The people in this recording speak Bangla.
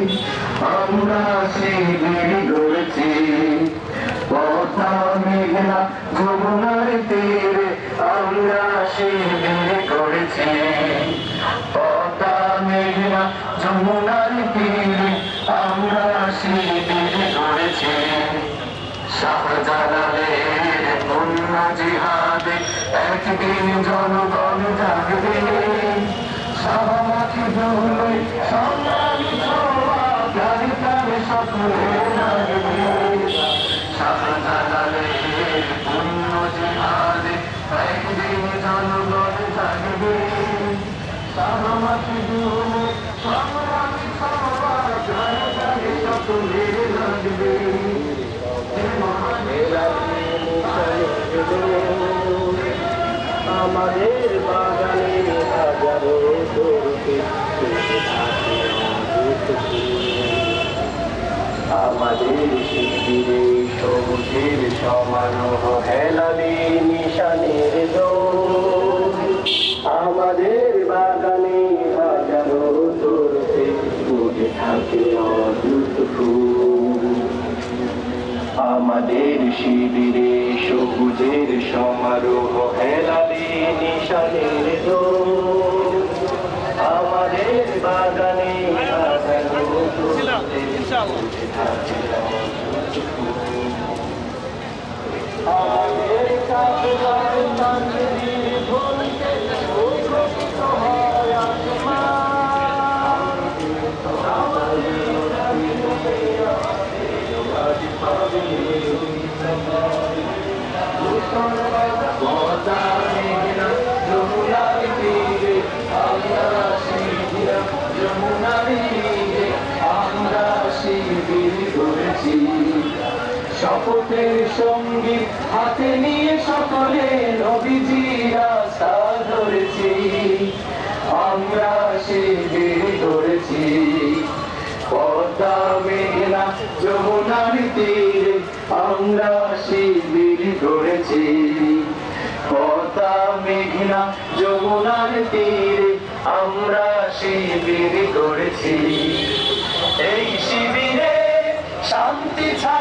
আমরা শিবির গড়েছি পথা মেঘনা যমুনার তীরে আমরা শিবির গড়েছি পথা মেঘনা যমুনার তীরে আমরা শিবির গড়েছি শাহজালালের অন্য জিহাদে একদিন জনগণ জাগবে দুলে সংগ্রামী আমাদের বাগানে হাজারো তরুকে আমাদের শিবিরে সবুজের সমারোহ হেলালি নিশানের আমাদের বাগানে হাজারো তরুকে ফুটে থাকে আমাদের শিবিরে সবুজের সমারোহ হেলালি নিশানের আমাদের বাগানে inshallah. সঙ্গী, হাতে নিয়ে সকলে নবীজি রাস্তা ধরেছি। আমরা পদ্মা মেঘনা যমুনার আমরা করেছি এই শিবিরে শান্তি ছায়া